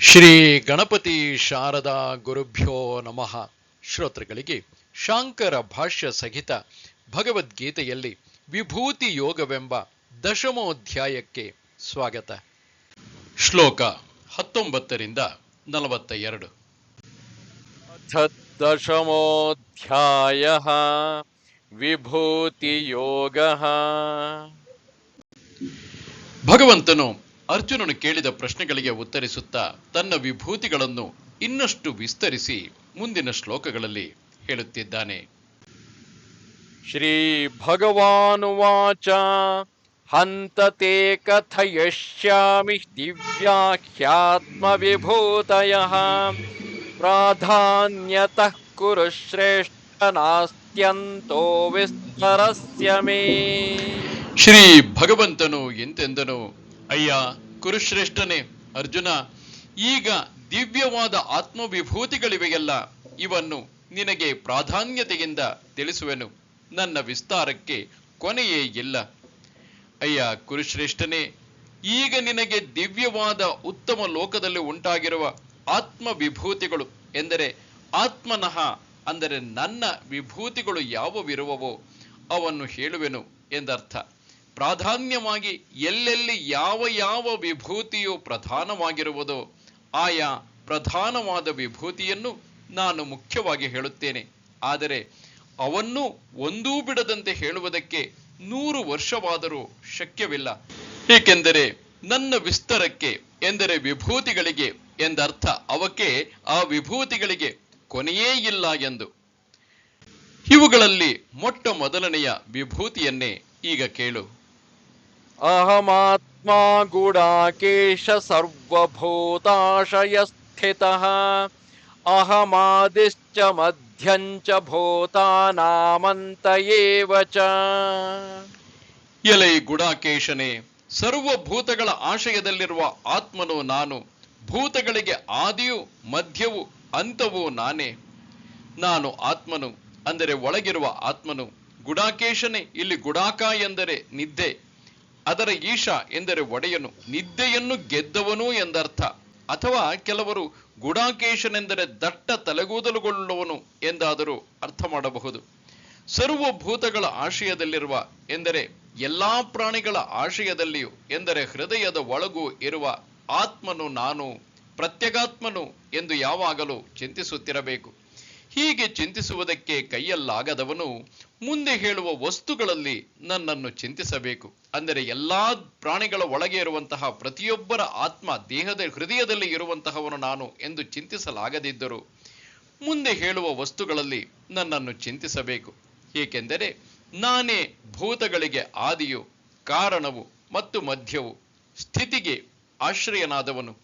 ಶ್ರೀ ಗಣಪತಿ ಶಾರದಾ ಗುರುಭ್ಯೋ ನಮಃ. ಶ್ರೋತೃಗಳಿಗೆ ಶಾಂಕರ ಭಾಷ್ಯ ಸಹಿತ ಭಗವದ್ಗೀತೆಯಲ್ಲಿ ವಿಭೂತಿ ಯೋಗವೆಂಬ ದಶಮೋಧ್ಯಾಯಕ್ಕೆ ಸ್ವಾಗತ. ಶ್ಲೋಕ ಹತ್ತೊಂಬತ್ತರಿಂದ ನಲವತ್ತ ಎರಡು ದಶಮೋಧ್ಯಾಯ ವಿಭೂತಿ ಯೋಗ. ಭಗವಂತನು ಅರ್ಜುನನು ಕೇಳಿದ ಪ್ರಶ್ನೆಗಳಿಗೆ ಉತ್ತರಿಸುತ್ತಾ ತನ್ನ ವಿಭೂತಿಗಳನ್ನು ಇನ್ನಷ್ಟು ವಿಸ್ತರಿಸಿ ಮುಂದಿನ ಶ್ಲೋಕಗಳಲ್ಲಿ ಹೇಳುತ್ತಿದ್ದಾನೆ. ಶ್ರೀ ಭಗವಾನುವಾಚ ಹಂತತೆ ಕಥಯಶ್ಯಾಮಿ ದಿವ್ಯಾಖ್ಯಾತ್ಮ ವಿಭೂತಯ ಪ್ರಾಧಾನ್ಯತಃ ಕುರುಶ್ರೇಷ್ಠ ನಾಸ್ತ್ಯಂತೋ ವಿಸ್ತರಸ್ಯ ಮೇ. ಶ್ರೀ ಭಗವಂತನು ಎಂತೆಂದನು? ಅಯ್ಯ, ಕುರುಶ್ರೇಷ್ಠನೇ, ಅರ್ಜುನ, ಈಗ ದಿವ್ಯವಾದ ಆತ್ಮವಿಭೂತಿಗಳಿವೆಯಲ್ಲ, ಇವನ್ನು ನಿನಗೆ ಪ್ರಾಧಾನ್ಯತೆಯಿಂದ ತಿಳಿಸುವೆನು. ನನ್ನ ವಿಸ್ತಾರಕ್ಕೆ ಕೊನೆಯೇ ಇಲ್ಲ. ಅಯ್ಯ, ಕುರುಶ್ರೇಷ್ಠನೇ, ಈಗ ನಿನಗೆ ದಿವ್ಯವಾದ ಉತ್ತಮ ಲೋಕದಲ್ಲಿ ಉಂಟಾಗಿರುವ ಆತ್ಮ ವಿಭೂತಿಗಳು ಎಂದರೆ ಆತ್ಮನಃ, ಅಂದರೆ ನನ್ನ ವಿಭೂತಿಗಳು ಯಾವವಿರುವವೋ, ಅವನ್ನು ಹೇಳುವೆನು ಎಂದರ್ಥ. ಪ್ರಾಧಾನ್ಯವಾಗಿ ಎಲ್ಲೆಲ್ಲಿ ಯಾವ ಯಾವ ವಿಭೂತಿಯು ಪ್ರಧಾನವಾಗಿರುವುದೋ ಆಯಾ ಪ್ರಧಾನವಾದ ವಿಭೂತಿಯನ್ನು ನಾನು ಮುಖ್ಯವಾಗಿ ಹೇಳುತ್ತೇನೆ. ಆದರೆ ಅವನ್ನು ಒಂದೂ ಬಿಡದಂತೆ ಹೇಳುವುದಕ್ಕೆ ನೂರು ವರ್ಷವಾದರೂ ಶಕ್ಯವಿಲ್ಲ. ಏಕೆಂದರೆ ನನ್ನ ವಿಸ್ತಾರಕ್ಕೆ ಎಂದರೆ ವಿಭೂತಿಗಳಿಗೆ ಎಂದರ್ಥ ಅವಕ್ಕೆ ಆ ವಿಭೂತಿಗಳಿಗೆ ಕೊನೆಯೇ ಇಲ್ಲ ಎಂದು. ಇವುಗಳಲ್ಲಿ ಮೊಟ್ಟ ಮೊದಲನೆಯ ವಿಭೂತಿಯನ್ನೇ ಈಗ ಕೇಳು. अहमात्मा गुडाकेश सर्वभूताशयस्थितः अहमादिश्च मध्यञ्च भूतानामन्त एव च ಎಲೈ ಗುಡಾಕೇಶನೇ ಸರ್ವಭೂತಗಳ ಆಶಯದಲ್ಲಿರುವ ಆತ್ಮನು ನಾನು ಭೂತಗಳಿಗೆ ಆದಿಯು ಮಧ್ಯವು ಅಂತವೂ ನಾನೇ ನಾನು ಆತ್ಮನು ಅಂದರೆ ಒಳಗಿರುವ ಆತ್ಮನು ಗುಡಾಕೇಶನೇ ಇಲ್ಲಿ ಗುಡಾಕ ಎಂದರೆ ನಿದ್ದೆ ಅದರ ಈಶ ಎಂದರೆ ಒಡೆಯನು, ನಿದ್ದೆಯನ್ನು ಗೆದ್ದವನು ಎಂದರ್ಥ. ಅಥವಾ ಕೆಲವರು ಗುಡಾಕೇಶನೆಂದರೆ ದಟ್ಟ ತಲೆಗೂದಲುಗೊಳ್ಳುವವನು ಎಂದಾದರೂ ಅರ್ಥ ಮಾಡಬಹುದು. ಸರ್ವಭೂತಗಳ ಆಶಯದಲ್ಲಿರುವ ಎಂದರೆ ಎಲ್ಲಾ ಪ್ರಾಣಿಗಳ ಆಶಯದಲ್ಲಿಯೂ ಎಂದರೆ ಹೃದಯದ ಒಳಗೂ ಇರುವ ಆತ್ಮನು ನಾನು, ಪ್ರತ್ಯಗಾತ್ಮನು ಎಂದು ಯಾವಾಗಲೂ ಚಿಂತಿಸುತ್ತಿರಬೇಕು. ಹೀಗೆ ಚಿಂತಿಸುವುದಕ್ಕೆ ಕೈಯಲ್ಲಾಗದವನು ಮುಂದೆ ಹೇಳುವ ವಸ್ತುಗಳಲ್ಲಿ ನನ್ನನ್ನು ಚಿಂತಿಸಬೇಕು. ಅಂದರೆ ಎಲ್ಲಾ ಪ್ರಾಣಿಗಳ ಒಳಗೆ ಇರುವಂತಹ ಪ್ರತಿಯೊಬ್ಬರ ಆತ್ಮ ದೇಹದ ಹೃದಯದಲ್ಲಿ ಇರುವಂತಹವನು ನಾನು ಎಂದು ಚಿಂತಿಸಲಾಗದಿದ್ದರೂ ಮುಂದೆ ಹೇಳುವ ವಸ್ತುಗಳಲ್ಲಿ ನನ್ನನ್ನು ಚಿಂತಿಸಬೇಕು. ಏಕೆಂದರೆ ನಾನೇ ಭೂತಗಳಿಗೆ ಆದಿಯು, ಕಾರಣವು ಮತ್ತು ಮಧ್ಯವು, ಸ್ಥಿತಿಗೆ ಆಶ್ರಯನಾದವನು.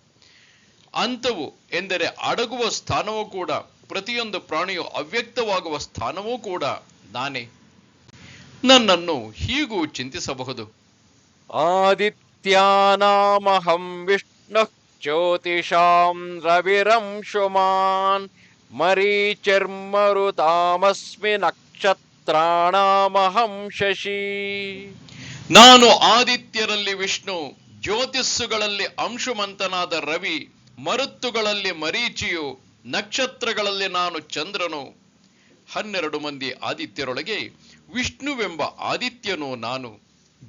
ಅಂತವು ಎಂದರೆ ಅಡಗುವ ಸ್ಥಾನವೂ ಕೂಡ, ಪ್ರತಿಯೊಂದು ಪ್ರಾಣಿಯು ಅವ್ಯಕ್ತವಾಗುವ ಸ್ಥಾನವೂ ಕೂಡ ನಾನೇ. ನನ್ನನ್ನು ಹೀಗೂ ಚಿಂತಿಸಬಹುದು. ಆದಿತ್ಯಾನಾಮಹಂ ವಿಷ್ಣು ಜ್ಯೋತಿಷಾಂ ರವಿರಂಶುಮಾನ್ ಮರೀಚರ್ಮರುತಾಮಸ್ಮಿ ನಕ್ಷತ್ರಾಣಾಮಹಂ ಶಶಿ. ನಾನು ಆದಿತ್ಯರಲ್ಲಿ ವಿಷ್ಣು ಜ್ಯೋತಿಸ್ಸುಗಳಲ್ಲಿ ಅಂಶುಮಂತನಾದ ರವಿ ಮರುತ್ತುಗಳಲ್ಲಿ ಮರೀಚಿಯು ನಕ್ಷತ್ರಗಳಲ್ಲಿ ನಾನು ಚಂದ್ರನು. ಹನ್ನೆರಡು ಮಂದಿ ಆದಿತ್ಯರೊಳಗೆ ವಿಷ್ಣುವೆಂಬ ಆದಿತ್ಯನು ನಾನು.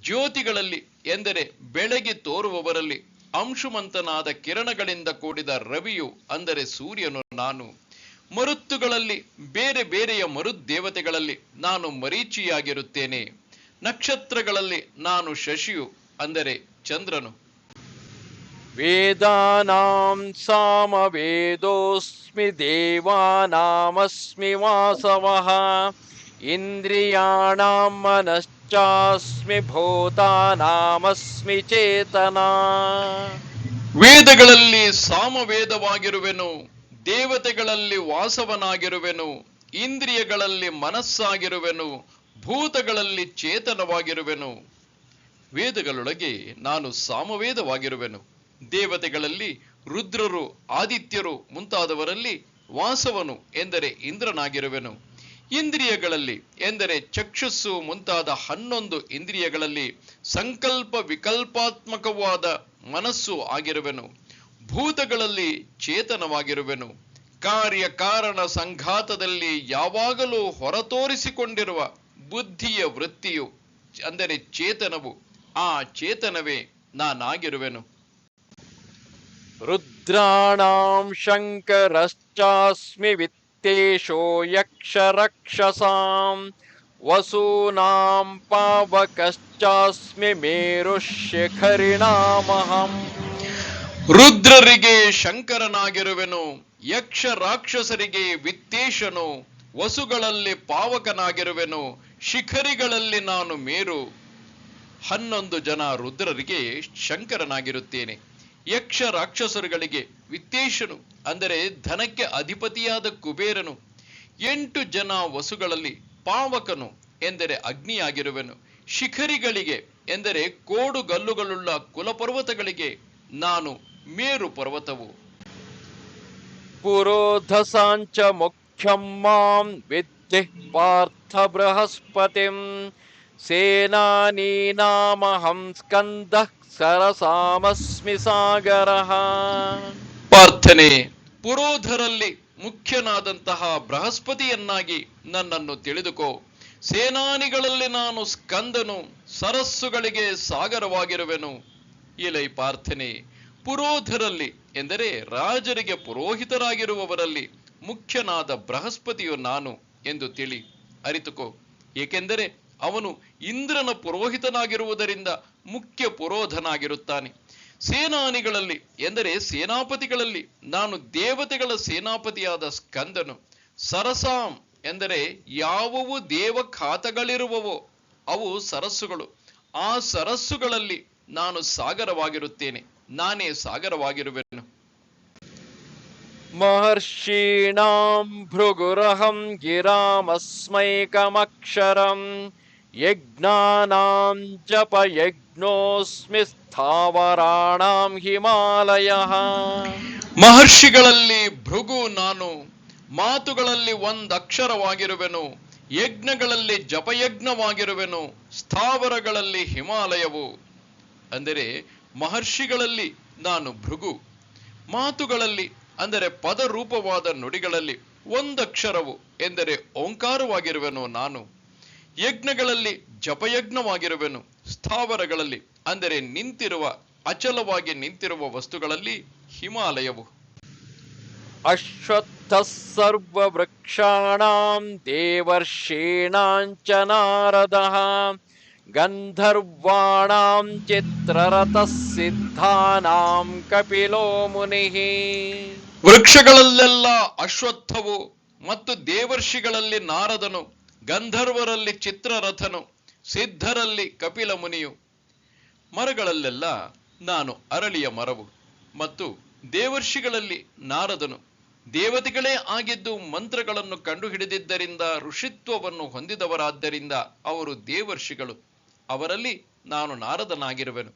ಜ್ಯೋತಿಗಳಲ್ಲಿ ಎಂದರೆ ಬೆಳಗ್ಗೆ ತೋರುವವರಲ್ಲಿ ಅಂಶುಮಂತನಾದ ಕಿರಣಗಳಿಂದ ಕೂಡಿದ ರವಿಯು ಅಂದರೆ ಸೂರ್ಯನು ನಾನು. ಮರುತ್ತುಗಳಲ್ಲಿ ಬೇರೆ ಬೇರೆಯ ಮರುದ್ದೇವತೆಗಳಲ್ಲಿ ನಾನು ಮರೀಚಿಯಾಗಿರುತ್ತೇನೆ. ನಕ್ಷತ್ರಗಳಲ್ಲಿ ನಾನು ಶಶಿಯು ಅಂದರೆ ಚಂದ್ರನು. वेदानां सामवेदोऽस्मि देवानामस्मि वासवः इन्द्रियाणां मनश्चास्मि भूतानामस्मि चेतना ವೇದಗಳಲ್ಲಿ ಸಾಮವೇದವಾಗಿರುವೆನು ದೇವತೆಗಳಲ್ಲಿ ವಾಸವನಾಗಿರುವೆನು ಇಂದ್ರಿಯಗಳಲ್ಲಿ ಮನಸ್ಸಾಗಿರುವೆನು ಭೂತಗಳಲ್ಲಿ ಚೇತನವಾಗಿರುವೆನು ವೇದಗಳೊಳಗೆ ನಾನು ಸಾಮವೇದವಾಗಿರುವೆನು ದೇವತೆಗಳಲ್ಲಿ ರುದ್ರರು, ಆದಿತ್ಯರು ಮುಂತಾದವರಲ್ಲಿ ವಾಸವನು ಎಂದರೆ ಇಂದ್ರನಾಗಿರುವೆನು. ಇಂದ್ರಿಯಗಳಲ್ಲಿ ಎಂದರೆ ಚಕ್ಷುಸ್ಸು ಮುಂತಾದ ಹನ್ನೊಂದು ಇಂದ್ರಿಯಗಳಲ್ಲಿ ಸಂಕಲ್ಪ ವಿಕಲ್ಪಾತ್ಮಕವಾದ ಮನಸ್ಸು ಆಗಿರುವೆನು. ಭೂತಗಳಲ್ಲಿ ಚೇತನವಾಗಿರುವೆನು. ಕಾರ್ಯ ಕಾರಣ ಸಂಘಾತದಲ್ಲಿ ಯಾವಾಗಲೂ ಹೊರತೋರಿಸಿಕೊಂಡಿರುವ ಬುದ್ಧಿಯ ವೃತ್ತಿಯು, ಅಂದರೆ ಚೇತನವು, ಆ ಚೇತನವೇ ನಾನಾಗಿರುವೆನು. रुद्राणां शङ्करश्चास्मि वित्तेषो यक्षरक्षसां वसूनां पावकश्चास्मि मेरुशिखरिणामहम् ರುದ್ರರಿಗೆ ಶಂಕರನಾಗಿರುವೆನು ಯಕ್ಷ ರಾಕ್ಷಸರಿಗೆ ವಿತ್ತೇಶನು ವಸುಗಳಲ್ಲಿ ಪಾವಕನಾಗಿರುವೆನು ಶಿಖರಿಗಳಲ್ಲಿ ನಾನು ಮೇರು ಹನ್ನೊಂದು ಜನ ರುದ್ರರಿಗೆ ಶಂಕರನಾಗಿರುತ್ತೇನೆ ಯಕ್ಷ ರಾಕ್ಷಸರುಗಳಿಗೆ ವಿತ್ತೇಶನು ಅಂದರೆ ಧನಕ್ಕೆ ಅಧಿಪತಿಯಾದ ಕುಬೇರನು, ಎಂಟು ಜನ ವಸುಗಳಲ್ಲಿ ಪಾವಕನು ಎಂದರೆ ಅಗ್ನಿಯಾಗಿರುವೆನು. ಶಿಖರಿಗಳಿಗೆ ಎಂದರೆ ಕೋಡು ಗಲ್ಲುಗಳುಳ್ಳ ಕುಲಪರ್ವತಗಳಿಗೆ ನಾನು ಮೇರು ಪರ್ವತವು. ಪುರೋಧಸಾಂಚ ಮುಖ್ಯಂ ಮಾಂ ಪಾರ್ಥ ಬೃಹಸ್ಪತಿಂ ಸೇನಾನೀನಾಮಹಂ ಸ್ಕಂದ ಸರಸಾಮಸ್ಮಿ ಸಾಗರ. ಪ್ರಾರ್ಥನೆ. ಪುರೋಧರಲ್ಲಿ ಮುಖ್ಯನಾದಂತಹ ಬೃಹಸ್ಪತಿಯನ್ನಾಗಿ ನನ್ನನ್ನು ತಿಳಿದುಕೋ. ಸೇನಾನಿಗಳಲ್ಲಿ ನಾನು ಸ್ಕಂದನು ಸರಸ್ಸುಗಳಿಗೆ ಸಾಗರವಾಗಿರುವೆನು. ಇಲೈ ಪ್ರಾರ್ಥನೆ. ಪುರೋಧರಲ್ಲಿ ಎಂದರೆ ರಾಜರಿಗೆ ಪುರೋಹಿತರಾಗಿರುವವರಲ್ಲಿ ಮುಖ್ಯನಾದ ಬೃಹಸ್ಪತಿಯು ನಾನು ಎಂದು ತಿಳಿ ಅರಿತುಕೋ. ಏಕೆಂದರೆ ಅವನು ಇಂದ್ರನ ಪುರೋಹಿತನಾಗಿರುವುದರಿಂದ ಮುಖ್ಯ ಪುರೋಧನಾಗಿರುತ್ತಾನೆ. ಸೇನಾನಿಗಳಲ್ಲಿ, ಎಂದರೆ ಸೇನಾಪತಿಗಳಲ್ಲಿ, ನಾನು ದೇವತೆಗಳ ಸೇನಾಪತಿಯಾದ ಸ್ಕಂದನು. ಸರಸಾಂ, ಎಂದರೆ ಯಾವುವು ದೇವ ಖಾತಗಳಿರುವವೋ ಅವು ಸರಸ್ಸುಗಳು. ಆ ಸರಸ್ಸುಗಳಲ್ಲಿ ನಾನು ಸಾಗರವಾಗಿರುತ್ತೇನೆ. ನಾನೇ ಸಾಗರವಾಗಿರುವೆನು. ಮಹರ್ಷೀಣಾಂ ಭೃಗುರಹಂ ಗಿರಾಮಸ್ಮೈಕಮಕ್ಷರಂ. यज्ञानां जपयज्ञोऽस्मि स्थावराणां हिमालयः ಮಹರ್ಷಿಗಳಲ್ಲಿ ಭೃಗು ನಾನು ಮಾತುಗಳಲ್ಲಿ ಒಂದಕ್ಷರವಾಗಿರುವೆನು ಯಜ್ಞಗಳಲ್ಲಿ ಜಪಯಜ್ಞವಾಗಿರುವೆನು ಸ್ಥಾವರಗಳಲ್ಲಿ ಹಿಮಾಲಯವು ಅಂದರೆ ಮಹರ್ಷಿಗಳಲ್ಲಿ ನಾನು ಭೃಗು ಮಾತುಗಳಲ್ಲಿ ಅಂದರೆ ಪದರೂಪವಾದ ನುಡಿಗಳಲ್ಲಿ ಒಂದಕ್ಷರವು ಎಂದರೆ ಓಂಕಾರವಾಗಿರುವೆನು ನಾನು ಯಜ್ಞಗಳಲ್ಲಿ ಜಪಯಜ್ಞವಾಗಿರುವೆನು. ಸ್ಥಾವರಗಳಲ್ಲಿ ಅಂದರೆ ನಿಂತಿರುವ ಅಚಲವಾಗಿ ನಿಂತಿರುವ ವಸ್ತುಗಳಲ್ಲಿ ಹಿಮಾಲಯವು. ಅಶ್ವತ್ಥ ಸರ್ವವೃಕ್ಷಾಣಾಂ ದೇವರ್ಷೇಣಾಂಚ ನಾರದಃ. ಗಂಧರ್ವಾಣಾಂ ಚಿತ್ರರಥ ಸಿದ್ಧಾನಾಂ ಕಪಿಲೋ ಮುನಿ. ವೃಕ್ಷಗಳಲ್ಲೆಲ್ಲ ಅಶ್ವತ್ಥವು ಮತ್ತು ದೇವರ್ಷಿಗಳಲ್ಲಿ ನಾರದನು. ಗಂಧರ್ವರಲ್ಲಿ ಚಿತ್ರರಥನು, ಸಿದ್ಧರಲ್ಲಿ ಕಪಿಲ ಮುನಿಯು. ಮರಗಳಲ್ಲೆಲ್ಲ ನಾನು ಅರಳಿಯ ಮರವು ಮತ್ತು ದೇವರ್ಷಿಗಳಲ್ಲಿ ನಾರದನು. ದೇವತೆಗಳೇ ಆಗಿದ್ದು ಮಂತ್ರಗಳನ್ನು ಕಂಡುಹಿಡಿದಿದ್ದರಿಂದ ಋಷಿತ್ವವನ್ನು ಹೊಂದಿದವರಾದ್ದರಿಂದ ಅವರು ದೇವರ್ಷಿಗಳು. ಅವರಲ್ಲಿ ನಾನು ನಾರದನಾಗಿರುವೆನು.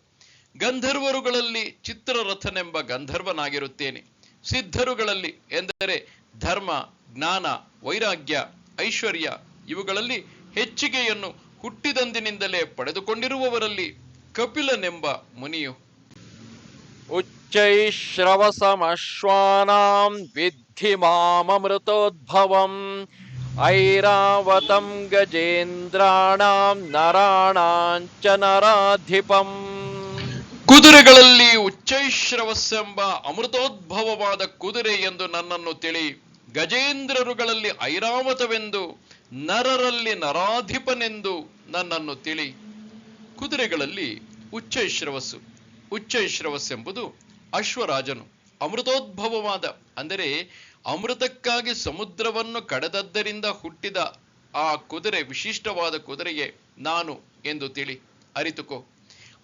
ಗಂಧರ್ವರುಗಳಲ್ಲಿ ಚಿತ್ರರಥನೆಂಬ ಗಂಧರ್ವನಾಗಿರುತ್ತೇನೆ. ಸಿದ್ಧರುಗಳಲ್ಲಿ ಎಂದರೆ ಧರ್ಮ, ಜ್ಞಾನ, ವೈರಾಗ್ಯ, ಐಶ್ವರ್ಯ ಇವುಗಳಲ್ಲಿ ಹೆಚ್ಚಿಗೆಯನ್ನು ಹುಟ್ಟಿದಂದಿನಿಂದಲೇ ಪಡೆದುಕೊಂಡಿರುವವರಲ್ಲಿ ಕಪಿಲನೆಂಬ ಮುನಿಯು. ಉಚ್ಚೈಶ್ರವಸಮಶ್ವಾನಾಂ ವಿದ್ಧಿ ಮಾಮೃತೋದ್ಭವಂ ಐರಾವತಂ ಗಜೇಂದ್ರಾಣಾಂ ನರಾಣಾಂಚ ನರಾಧಿಪಂ. ಕುದುರೆಗಳಲ್ಲಿ ಉಚ್ಚೈಶ್ರವಸ್ಸೆಂಬ ಅಮೃತೋದ್ಭವವಾದ ಕುದುರೆ ಎಂದು ನನ್ನನ್ನು ತಿಳಿ ಗಜೇಂದ್ರರುಗಳಲ್ಲಿ ಐರಾವತವೆಂದು ನರರಲ್ಲಿ ನರಾಧಿಪನೆಂದು ನನ್ನನ್ನು ತಿಳಿ. ಕುದುರೆಗಳಲ್ಲಿ ಉಚ್ಚೈಶ್ರವಸ್ಸು ಉಚ್ಚೈಶ್ರವಸ್ಸೆಂಬುದು ಅಶ್ವರಾಜನು ಅಮೃತೋದ್ಭವವಾದ, ಅಂದರೆ ಅಮೃತಕ್ಕಾಗಿ ಸಮುದ್ರವನ್ನು ಕಡೆದದ್ದರಿಂದ ಹುಟ್ಟಿದ ಆ ಕುದುರೆ, ವಿಶಿಷ್ಟವಾದ ಕುದುರೆಗೆ ನಾನು ಎಂದು ತಿಳಿ. ಅರಿತುಕೋ.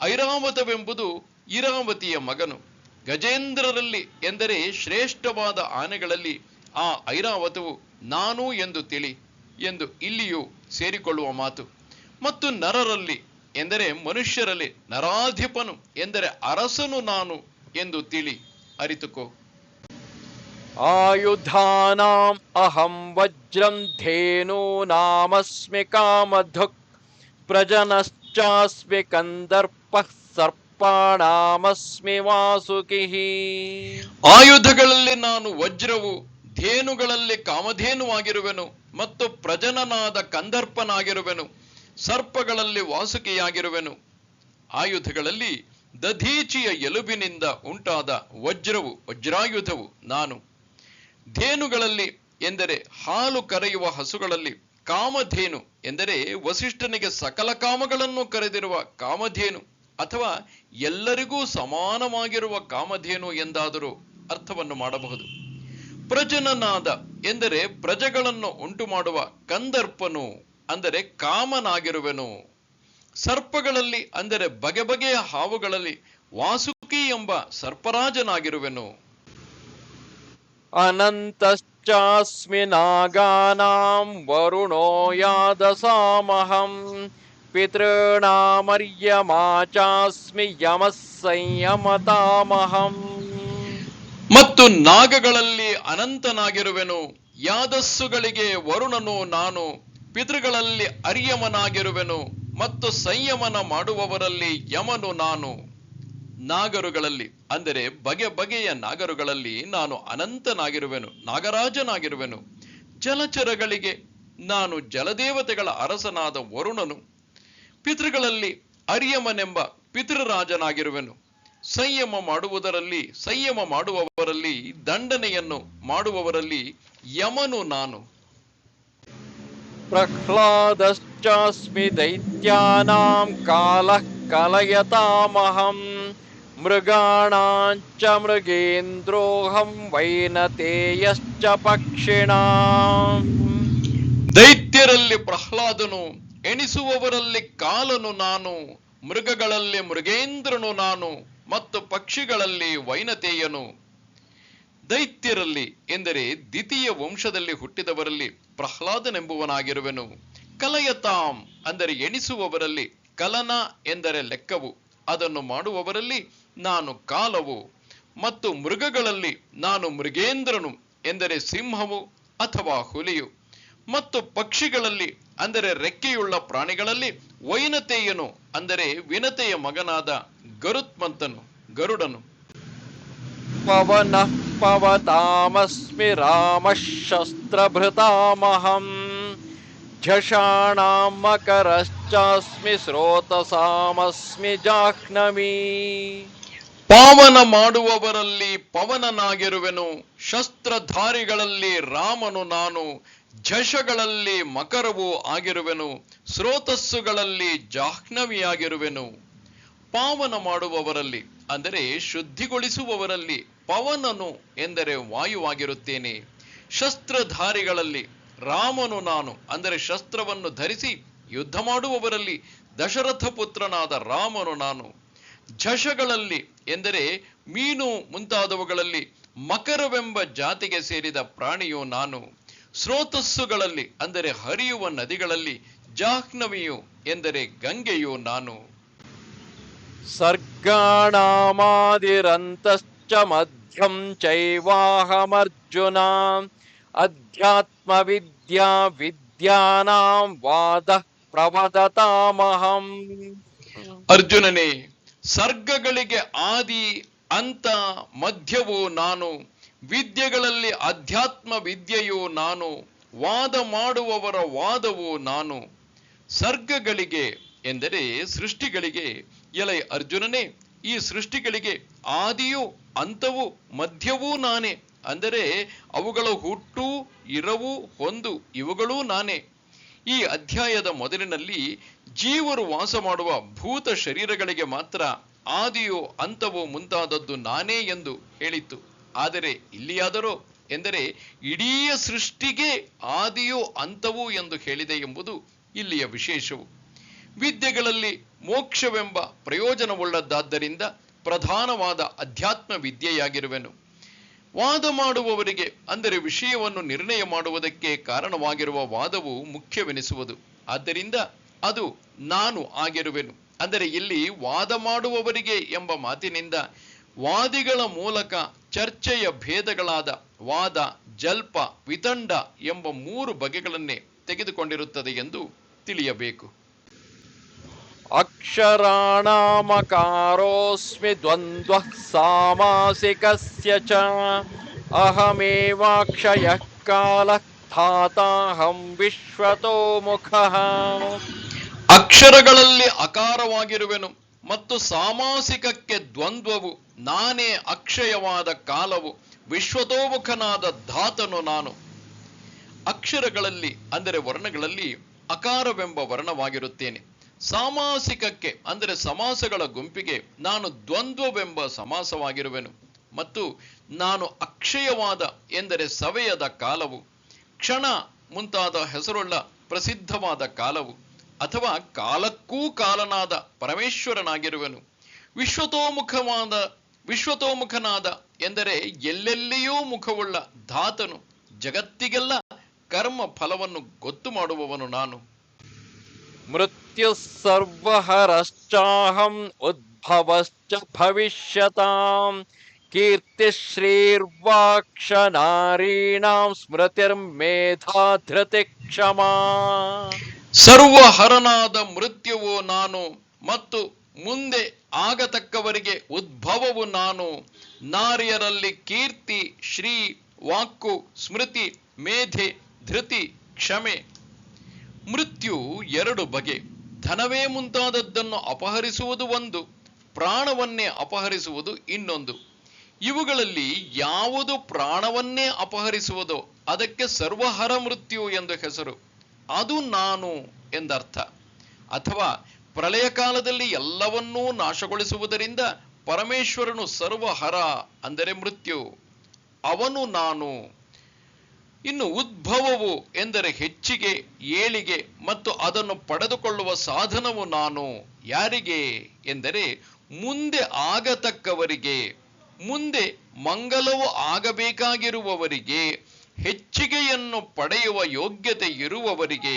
ಐರಾವತವೆಂಬುದು ಇರಾವತಿಯ ಮಗನು. ಗಜೇಂದ್ರರಲ್ಲಿ ಎಂದರೆ ಶ್ರೇಷ್ಠವಾದ ಆನೆಗಳಲ್ಲಿ ಆ ಐರಾವತವು ನಾನು ಎಂದು ತಿಳಿ. ಎಂದು ಇಲ್ಲಿಯೂ ಸೇರಿಕೊಳ್ಳುವ ಮಾತು. ಮತ್ತು ನರರಲ್ಲಿ ಎಂದರೆ ಮನುಷ್ಯರಲ್ಲಿ ನರಾಧಿಪನು ಎಂದರೆ ಅರಸನು ನಾನು ಎಂದು ತಿಳಿ ಅರಿತುಕೋ. ಆಯುಧಾನಾಂ ಅಹಂ ವಜ್ರಂ ಧೇನೋ ನಾಮಸ್ಮಿ ಕಾಮಧುಕ್ ಪ್ರಜನಶ್ಚಾಸ್ಮಿ ಕಂದರ್ಪ ಸರ್ಪಾಣಾಮಸ್ಮಿ ವಾಸುಕಿಹಿ ಆಯುಧಗಳಲ್ಲಿ ನಾನು ವಜ್ರವು ಧೇನುಗಳಲ್ಲಿ ಕಾಮಧೇನುವಾಗಿರುವೆನು ಮತ್ತು ಪ್ರಜನನಾದ ಕಂದರ್ಪನಾಗಿರುವೆನು, ಸರ್ಪಗಳಲ್ಲಿ ವಾಸುಕಿಯಾಗಿರುವೆನು. ಆಯುಧಗಳಲ್ಲಿ ದಧೀಚಿಯ ಎಲುಬಿನಿಂದ ಉಂಟಾದ ವಜ್ರವು, ವಜ್ರಾಯುಧವು ನಾನು. ಧೇನುಗಳಲ್ಲಿ ಎಂದರೆ ಹಾಲು ಕರೆಯುವ ಹಸುಗಳಲ್ಲಿ ಕಾಮಧೇನು ಎಂದರೆ ವಸಿಷ್ಠನಿಗೆ ಸಕಲ ಕಾಮಗಳನ್ನು ಕರೆದಿರುವ ಕಾಮಧೇನು ಅಥವಾ ಎಲ್ಲರಿಗೂ ಸಮಾನವಾಗಿರುವ ಕಾಮಧೇನು ಎಂದಾದರೂ ಅರ್ಥವನ್ನು ಮಾಡಬಹುದು. ಪ್ರಜನನಾದ, ಎಂದರೆ ಪ್ರಜೆಗಳನ್ನು ಉಂಟು ಮಾಡುವ ಕಂದರ್ಪನು, ಅಂದರೆ ಕಾಮನಾಗಿರುವೆನು. ಸರ್ಪಗಳಲ್ಲಿ, ಅಂದರೆ ಬಗೆ ಬಗೆಯ ಹಾವುಗಳಲ್ಲಿ ವಾಸುಕಿ ಎಂಬ ಸರ್ಪರಾಜನಾಗಿರುವೆನು. ಅನಂತಶ್ಚಾಸ್ಮಿ ನಾಗಾನಾಂ ವರುಣೋ ಯಾದಸಾಮಹಂ, ಪಿತೃಣಾಮರ್ಯಮಾಚಾಸ್ಮಿ ಚಾಸ್ಮಿ ಮತ್ತು ನಾಗಗಳಲ್ಲಿ ಅನಂತನಾಗಿರುವೆನು. ಯಾದಸ್ಸುಗಳಿಗೆ ವರುಣನು ನಾನು, ಪಿತೃಗಳಲ್ಲಿ ಅರಿಯಮನಾಗಿರುವೆನು ಮತ್ತು ಸಂಯಮನ ಮಾಡುವವರಲ್ಲಿ ಯಮನು ನಾನು. ನಾಗರುಗಳಲ್ಲಿ, ಅಂದರೆ ಬಗೆ ಬಗೆಯ ನಾಗರುಗಳಲ್ಲಿ ನಾನು ಅನಂತನಾಗಿರುವೆನು, ನಾಗರಾಜನಾಗಿರುವೆನು. ಜಲಚರಗಳಿಗೆ ನಾನು ಜಲದೇವತೆಗಳ ಅರಸನಾದ ವರುಣನು. ಪಿತೃಗಳಲ್ಲಿ ಅರಿಯಮನೆಂಬ ಪಿತೃರಾಜನಾಗಿರುವೆನು. ಸಂಯಮ ಮಾಡುವುದರಲ್ಲಿ ಸಂಯಮ ಮಾಡುವವರಲ್ಲಿ ದಂಡನೆಯನ್ನು ಮಾಡುವವರಲ್ಲಿ ಯಮನು ನಾನು. ಪ್ರಹ್ಲಾದಶ್ಚಾಸ್ಮಿ ದೈತ್ಯಾನಾಂ ಕಾಲ ಕಲಯತಾಮಹಂ ಮೃಗಾಣಾಂಚ ಮೃಗೇಂದ್ರೋಹಂ ವೈನತೇಯಶ್ಚ ಪಕ್ಷಿಣಾಂ. ದೈತ್ಯರಲ್ಲಿ ಪ್ರಹ್ಲಾದನು ಎಣಿಸುವವರಲ್ಲಿ ಕಾಲನು ನಾನು ಮೃಗಗಳಲ್ಲಿ ಮೃಗೇಂದ್ರನು ನಾನು ಮತ್ತು ಪಕ್ಷಿಗಳಲ್ಲಿ ವೈನತೆಯನು ದೈತ್ಯರಲ್ಲಿ ಎಂದರೆ ದ್ವಿತೀಯ ವಂಶದಲ್ಲಿ ಹುಟ್ಟಿದವರಲ್ಲಿ ಪ್ರಹ್ಲಾದನೆಂಬುವನಾಗಿರುವೆನು. ಕಲಯತಾಂ ಅಂದರೆ ಎಣಿಸುವವರಲ್ಲಿ, ಕಲನ ಎಂದರೆ ಲೆಕ್ಕವು. ಅದನ್ನು ಮಾಡುವವರಲ್ಲಿ ನಾನು ಕಾಲವು ಮತ್ತು ಮೃಗಗಳಲ್ಲಿ ನಾನು ಮೃಗೇಂದ್ರನು ಎಂದರೆ ಸಿಂಹವು ಅಥವಾ ಹುಲಿಯು. ಮತ್ತು ಪಕ್ಷಿಗಳಲ್ಲಿ ಅಂದರೆ ರೆಕ್ಕೆಯುಳ್ಳ ಪ್ರಾಣಿಗಳಲ್ಲಿ ವೈನತೆಯನು ಅಂದರೆ ವಿನತೆಯ ಮಗನಾದ ಗರುತ್ಮಂತನು ಗರುಡನು. ಪವನ ಪವತಾಮಸ್ಮಿ ರಾಮ ಶಸ್ತ್ರಭೃತಾಮಹಂ ಝಷಾಣ ಮಕರಶ್ಚಾಸ್ಮಿ ಸ್ರೋತಸಾಮಸ್ಮಿ ಜಾಹ್ನವಿ ಪಾವನ ಮಾಡುವವರಲ್ಲಿ ಪವನನಾಗಿರುವೆನು ಶಸ್ತ್ರಧಾರಿಗಳಲ್ಲಿ ರಾಮನು ನಾನು ಝಷಗಳಲ್ಲಿ ಮಕರವು ಆಗಿರುವೆನು, ಸ್ರೋತಸ್ಸುಗಳಲ್ಲಿ ಜಾಹ್ನವಿಯಾಗಿರುವೆನು. ಪಾವನ ಮಾಡುವವರಲ್ಲಿ, ಅಂದರೆ ಶುದ್ಧಿಗೊಳಿಸುವವರಲ್ಲಿ, ಪವನನು ಎಂದರೆ ವಾಯುವಾಗಿರುತ್ತೇನೆ. ಶಸ್ತ್ರಧಾರಿಗಳಲ್ಲಿ, ರಾಮನು ನಾನು, ಅಂದರೆ ಶಸ್ತ್ರವನ್ನು ಧರಿಸಿ ಯುದ್ಧ ಮಾಡುವವರಲ್ಲಿ, ದಶರಥ ಪುತ್ರನಾದ ರಾಮನು ನಾನು. ಝಷಗಳಲ್ಲಿ ಎಂದರೆ ಮೀನು ಮುಂತಾದವುಗಳಲ್ಲಿ, ಮಕರವೆಂಬ ಜಾತಿಗೆ ಸೇರಿದ ಪ್ರಾಣಿಯು ನಾನು. ಸ್ರೋತಸ್ಸುಗಳಲ್ಲಿ ಅಂದರೆ ಹರಿಯುವ ನದಿಗಳಲ್ಲಿ ಜಾಹ್ನವಿಯು ಎಂದರೆ ಗಂಗೆಯು ನಾನು. ಸರ್ಗಾಣಾಮಾದಿರಂತಶ್ಚ ಮಧ್ಯಂ ಚೈವಾಹಮರ್ಜುನ ಅಧ್ಯಾತ್ಮವಿದ್ಯಾ ವಿದ್ಯಾನಾಂ ವಾದ ಪ್ರವದತಾಮಹಂ. ಅರ್ಜುನನೇ ಸರ್ಗಗಳಿಗೆ ಆದಿ ಅಂತ ಮಧ್ಯವು ನಾನು. ವಿದ್ಯೆಗಳಲ್ಲಿ ಅಧ್ಯಾತ್ಮ ವಿದ್ಯೆಯು ನಾನು, ವಾದ ಮಾಡುವವರ ವಾದವು ನಾನು. ಸರ್ಗಗಳಿಗೆ ಎಂದರೆ ಸೃಷ್ಟಿಗಳಿಗೆ, ಎಲೆ ಅರ್ಜುನನೇ, ಈ ಸೃಷ್ಟಿಗಳಿಗೆ ಆದಿಯೂ ಅಂತವು ಮಧ್ಯವೂ ನಾನೇ. ಅಂದರೆ ಅವುಗಳ ಹುಟ್ಟು, ಇರವು, ಹೊಂದು ಇವುಗಳೂ ನಾನೇ. ಈ ಅಧ್ಯಾಯದ ಮೊದಲಿನಲ್ಲಿ ಜೀವರು ವಾಸ ಮಾಡುವ ಭೂತ ಶರೀರಗಳಿಗೆ ಮಾತ್ರ ಆದಿಯೋ ಅಂತವೋ ಮುಂತಾದದ್ದು ನಾನೇ ಎಂದು ಹೇಳಿತ್ತು ಆದರೆ ಇಲ್ಲಿಯಾದರೂ ಎಂದರೆ ಇಡೀ ಸೃಷ್ಟಿಗೆ ಆದಿಯೋ ಅಂತವೋ ಎಂದು ಹೇಳಿದೆ ಎಂಬುದು ಇಲ್ಲಿಯ ವಿಶೇಷವು. ವಿದ್ಯೆಗಳಲ್ಲಿ ಮೋಕ್ಷವೆಂಬ ಪ್ರಯೋಜನವುಳ್ಳದ್ದಾದ್ದರಿಂದ ಪ್ರಧಾನವಾದ ಅಧ್ಯಾತ್ಮ ವಿದ್ಯೆಯಾಗಿರುವೆನು ವಾದ ಮಾಡುವವರಿಗೆ, ಅಂದರೆ ವಿಷಯವನ್ನು ನಿರ್ಣಯ ಮಾಡುವುದಕ್ಕೆ ಕಾರಣವಾಗಿರುವ ವಾದವು ಮುಖ್ಯವೆನಿಸುವುದು. ಆದ್ದರಿಂದ ಅದು ನಾನು ಆಗಿರುವೆನು. ಅಂದರೆ ಇಲ್ಲಿ ವಾದ ಮಾಡುವವರಿಗೆ ಎಂಬ ಮಾತಿನಿಂದ ವಾದಿಗಳ ಮೂಲಕ ಚರ್ಚೆಯ ಭೇದಗಳಾದ ವಾದ ಜಲ್ಪ ವಿತಂಡ ಎಂಬ ಮೂರು ಬಗೆಗಳನ್ನೇ ತೆಗೆದುಕೊಂಡಿರುತ್ತದೆ ಎಂದು ತಿಳಿಯಬೇಕು. ಅಕ್ಷರಾಣಾಮಕಾರೋಸ್ಮಿ ದ್ವಂದ್ವ ಸಾಮಾಸಿಕಸ್ಯ ಚ. ಅಹಮೇವಾಕ್ಷಯ ಕಾಲ ಥಾತಾಹಂ ವಿಶ್ವತೋ ಮುಖ. ಅಕ್ಷರಗಳಲ್ಲಿ ಅಕಾರವಾಗಿರುವೆನು ಮತ್ತು ಸಾಮಾಸಿಕಕ್ಕೆ ದ್ವಂದ್ವವು ನಾನೇ ಅಕ್ಷಯವಾದ ಕಾಲವು ವಿಶ್ವತೋಮುಖನಾದ ಧಾತನು ನಾನು. ಅಕ್ಷರಗಳಲ್ಲಿ, ಅಂದರೆ ವರ್ಣಗಳಲ್ಲಿ, ಅಕಾರವೆಂಬ ವರ್ಣವಾಗಿರುತ್ತೇನೆ. ಸಾಮಾಸಿಕಕ್ಕೆ, ಅಂದರೆ ಸಮಾಸಗಳ ಗುಂಪಿಗೆ, ನಾನು ದ್ವಂದ್ವವೆಂಬ ಸಮಾಸವಾಗಿರುವೆನು. ಮತ್ತು ನಾನು ಅಕ್ಷಯವಾದ, ಎಂದರೆ ಸವೆಯದ ಕಾಲವು, ಕ್ಷಣ ಮುಂತಾದ ಹೆಸರುಳ್ಳ ಪ್ರಸಿದ್ಧವಾದ ಕಾಲವು, ಅಥವಾ ಕಾಲಕ್ಕೂ ಕಾಲನಾದ ಪರಮೇಶ್ವರನಾಗಿರುವೆನು. ವಿಶ್ವತೋಮುಖವಾದ ವಿಶ್ವತೋಮುಖನಾದ ಎಂದರೆ ಎಲ್ಲೆಲ್ಲಿಯೂ ಮುಖವುಳ್ಳ ಧಾತನು ಜಗತ್ತಿಗೆಲ್ಲ ಕರ್ಮ ಫಲವನ್ನು ಗೊತ್ತು ಮಾಡುವವನು ನಾನು. ಮೃತ್ಯು ಸರ್ವಹರಶ್ಚಾಹಂ ಉದ್ಭವಶ್ಚ ಭವಿಷ್ಯತಾಂ ಕೀರ್ತಿಶ್ರೀರ್ವಾಕ್ಷ ನಾರೀಣಾಂ ಸ್ಮೃತಿರ್ಮೇಧಾ ಧೃತಿ ಕ್ಷಮಾ. ಸರ್ವಹರನಾದ ಮೃತ್ಯುವು ನಾನು ಮತ್ತು ಮುಂದೆ ಆಗತಕ್ಕವರಿಗೆ ಉದ್ಭವವು ನಾನು. ನಾರಿಯರಲ್ಲಿ ಕೀರ್ತಿ, ಶ್ರೀ, ವಾಕ್ಕು, ಸ್ಮೃತಿ, ಮೇಧೆ, ಧೃತಿ, ಕ್ಷಮೆ. ಮೃತ್ಯು ಎರಡು ಬಗೆ. ಧನವೇ ಮುಂತಾದದ್ದನ್ನು ಅಪಹರಿಸುವುದು ಒಂದು. ಪ್ರಾಣವನ್ನೇ ಅಪಹರಿಸುವುದು ಇನ್ನೊಂದು. ಇವುಗಳಲ್ಲಿ ಯಾವುದು ಪ್ರಾಣವನ್ನೇ ಅಪಹರಿಸುವುದೋ ಅದಕ್ಕೆ ಸರ್ವಹರ ಮೃತ್ಯು ಎಂದು ಹೆಸರು. ಅದು ನಾನು ಎಂದರ್ಥ. ಅಥವಾ ಪ್ರಳಯ ಕಾಲದಲ್ಲಿ ಎಲ್ಲವನ್ನೂ ನಾಶಗೊಳಿಸುವುದರಿಂದ ಪರಮೇಶ್ವರನು ಸರ್ವಹರ ಅಂದರೆ ಮೃತ್ಯು, ಅವನು ನಾನು, ಇನ್ನು ಉದ್ಭವವು ಎಂದರೆ ಹೆಚ್ಚಿಗೆ, ಏಳಿಗೆ ಮತ್ತು ಅದನ್ನು ಪಡೆದುಕೊಳ್ಳುವ ಸಾಧನವು ನಾನು, ಯಾರಿಗೆ ಎಂದರೆ ಮುಂದೆ ಆಗತಕ್ಕವರಿಗೆ, ಮುಂದೆ ಮಂಗಲವು ಆಗಬೇಕಾಗಿರುವವರಿಗೆ, ಹೆಚ್ಚಿಗೆಯನ್ನು ಪಡೆಯುವ ಯೋಗ್ಯತೆ ಇರುವವರಿಗೆ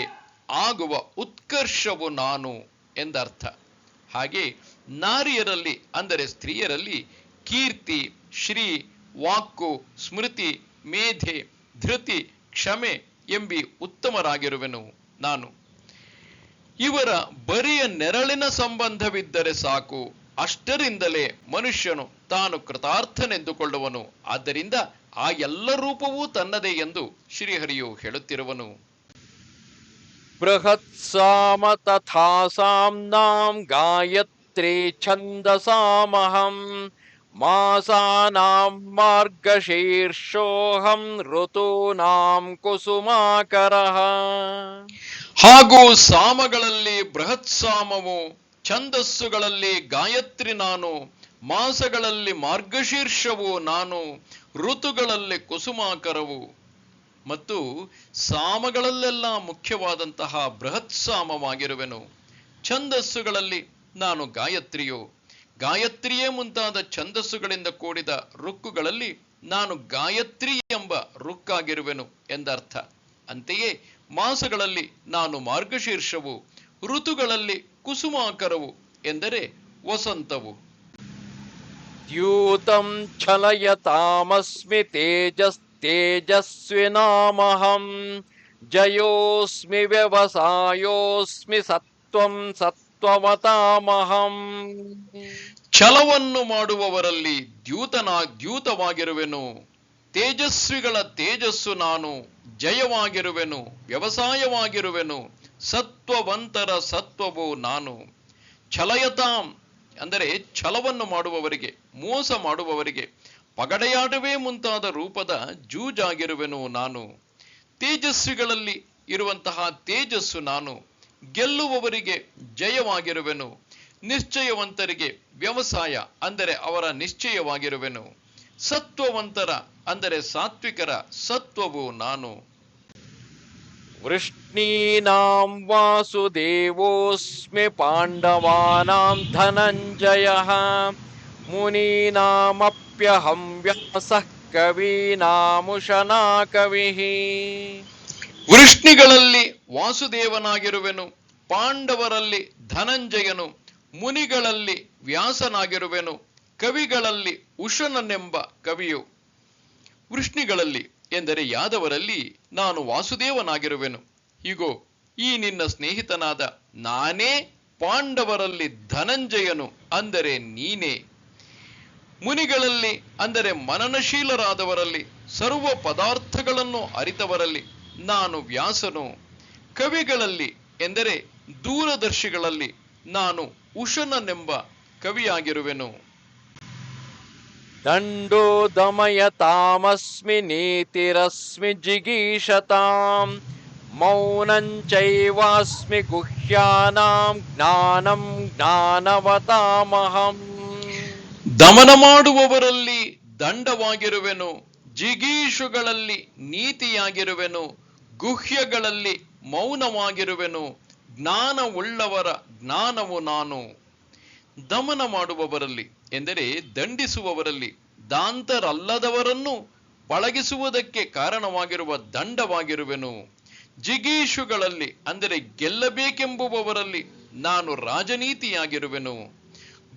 ಆಗುವ ಉತ್ಕರ್ಷವು ನಾನು. ಎಂದರ್ಥ. ಹಾಗೆ ನಾರಿಯರಲ್ಲಿ, ಅಂದರೆ ಸ್ತ್ರೀಯರಲ್ಲಿ, ಕೀರ್ತಿ, ಶ್ರೀ, ವಾಕ್ಕು, ಸ್ಮೃತಿ, ಮೇಧೆ, ಧೃತಿ, ಕ್ಷಮೆ ಎಂಬಿ ಉತ್ತಮರಾಗಿರುವೆನು ನಾನು. ಇವರ ಬರಿಯ ನೆರಳಿನ ಸಂಬಂಧವಿದ್ದರೆ ಸಾಕು. ಅಷ್ಟರಿಂದಲೇ ಮನುಷ್ಯನು ತಾನು ಕೃತಾರ್ಥನೆಂದುಕೊಳ್ಳುವನು. ಆದ್ದರಿಂದ ಆ ಎಲ್ಲ ರೂಪವೂ ತನ್ನದೇ ಎಂದು ಶ್ರೀಹರಿಯು ಹೇಳುತ್ತಿರುವನು. बृहत्साम तथा साम्नां गायत्री छन्दसामहम् मासानां मार्गशीर्षोऽहं ಋತೂನಾಂ ಕುಸುಮಾಕರಃ ಹಾಗೂ ಸಾಮಗಳಲ್ಲಿ ಬೃಹತ್ ಸಾಮವು ಛಂದಸ್ಸುಗಳಲ್ಲಿ ಗಾಯತ್ರಿ ನಾನು ಮಾಸಗಳಲ್ಲಿ ಮಾರ್ಗಶೀರ್ಷವು ನಾನು ಋತುಗಳಲ್ಲಿ ಕುಸುಮಾಕರವು ಮತ್ತು ಸಾಮಗಳಲ್ಲೆಲ್ಲ ಮುಖ್ಯವಾದಂತಹ ಬೃಹತ್ ಸಾಮವಾಗಿರುವೆನು. ಛಂದಸ್ಸುಗಳಲ್ಲಿ ನಾನು ಗಾಯತ್ರಿಯು. ಗಾಯತ್ರಿಯೇ ಮುಂತಾದ ಛಂದಸ್ಸುಗಳಿಂದ ಕೂಡಿದ ರುಕ್ಕುಗಳಲ್ಲಿ ನಾನು ಗಾಯತ್ರಿ ಎಂಬ ರುಕ್ಕಾಗಿರುವೆನು ಎಂದರ್ಥ. ಅಂತೆಯೇ ಮಾಸಗಳಲ್ಲಿ ನಾನು ಮಾರ್ಗಶೀರ್ಷವು, ಋತುಗಳಲ್ಲಿ ಕುಸುಮಾಕರವು ಎಂದರೆ ವಸಂತವು. ದ್ಯೂತಂ ಛಲಯತಾಮಸ್ಮಿ ತೇಜಸ್ तेजस्तेजस्विनामहं जयोऽस्मि व्यवसायोऽस्मि सत्त्वं सत्त्ववतामहम् ಛಲವನ್ನು ಮಾಡುವವರಲ್ಲಿ ದ್ಯೂತನ ದ್ಯೂತವಾಗಿರುವೆನು ತೇಜಸ್ವಿಗಳ ತೇಜಸ್ಸು ನಾನು ಜಯವಾಗಿರುವೆನು ವ್ಯವಸಾಯವಾಗಿರುವೆನು ಸತ್ವವಂತರ ಸತ್ವವು ನಾನು ಛಲಯತಾಂ ಅಂದರೆ ಛಲವನ್ನು ಮಾಡುವವರಿಗೆ ಮೋಸ ಮಾಡುವವರಿಗೆ ಪಗಡೆಯಾಡುವೆ ಮುಂತಾದ ರೂಪದ ಜೂಜಾಗಿರುವೆನು ನಾನು. ತೇಜಸ್ವಿಗಳಲ್ಲಿ ಇರುವಂತಹ ತೇಜಸ್ಸು ನಾನು. ಗೆಲ್ಲುವವರಿಗೆ ಜಯವಾಗಿರುವೆನು. ನಿಶ್ಚಯವಂತರಿಗೆ ವ್ಯವಸಾಯ ಅಂದರೆ ಅವರ ನಿಶ್ಚಯವಾಗಿರುವೆನು. ಸತ್ವವಂತರ ಅಂದರೆ ಸಾತ್ವಿಕರ ಸತ್ವವು ನಾನು. ವೃಷ್ಣೀನಾಂ ವಾಸುದೇವೋಸ್ಮಿ ಪಾಂಡವಾನಾಂ ಧನಂಜಯ. ಮುನೀನಾಮ मुनीनामप्यहं व्यासः कवीनामुशना कविः ವೃಷ್ಣಿಗಳಲ್ಲಿ ವಾಸುದೇವನಾಗಿರುವೆನು ಪಾಂಡವರಲ್ಲಿ ಧನಂಜಯನು ಮುನಿಗಳಲ್ಲಿ ವ್ಯಾಸನಾಗಿರುವೆನು ಕವಿಗಳಲ್ಲಿ ಉಷನನೆಂಬ ಕವಿಯು ವೃಷ್ಣಿಗಳಲ್ಲಿ ಎಂದರೆ ಯಾದವರಲ್ಲಿ ನಾನು ವಾಸುದೇವನಾಗಿರುವೆನು ಹೀಗೋ ಈ ನಿನ್ನ ಸ್ನೇಹಿತನಾದ ನಾನೇ ಪಾಂಡವರಲ್ಲಿ ಧನಂಜಯನು ಅಂದರೆ ನೀನೇ ಮುನಿಗಳಲ್ಲಿ, ಅಂದರೆ ಮನನಶೀಲರಾದವರಲ್ಲಿ, ಸರ್ವ ಪದಾರ್ಥಗಳನ್ನು ಅರಿತವರಲ್ಲಿ ನಾನು ವ್ಯಾಸನು. ಕವಿಗಳಲ್ಲಿ, ಎಂದರೆ ದೂರದರ್ಶಿಗಳಲ್ಲಿ ನಾನು ಉಷನನೆಂಬ ಕವಿಯಾಗಿರುವೆನು. ದಂಡೋ ದಮಯ ತಾಮಸ್ಮಿ ನೀತಿರಸ್ಮಿ ಜಿಗೀಷತಾಂ ಮೌನಂಚೈವಾಸ್ಮಿ ಗುಹ್ಯಾನಾಂ ಜ್ಞಾನಂ ಜ್ಞಾನವತಾಮಹಂ. ದಮನ ಮಾಡುವವರಲ್ಲಿ ದಂಡವಾಗಿರುವೆನು ಜಿಗೀಷುಗಳಲ್ಲಿ ನೀತಿಯಾಗಿರುವೆನು, ಗುಹ್ಯಗಳಲ್ಲಿ ಮೌನವಾಗಿರುವೆನು, ಜ್ಞಾನವುಳ್ಳವರ ಜ್ಞಾನವು ನಾನು. ದಮನ ಮಾಡುವವರಲ್ಲಿ ಎಂದರೆ ದಂಡಿಸುವವರಲ್ಲಿ, ದಾಂತರಲ್ಲದವರನ್ನು ಪಳಗಿಸುವುದಕ್ಕೆ ಕಾರಣವಾಗಿರುವ ದಂಡವಾಗಿರುವೆನು. ಜಿಗೀಷುಗಳಲ್ಲಿ ಅಂದರೆ ಗೆಲ್ಲಬೇಕೆಂಬುವವರಲ್ಲಿ ನಾನು ರಾಜನೀತಿಯಾಗಿರುವೆನು.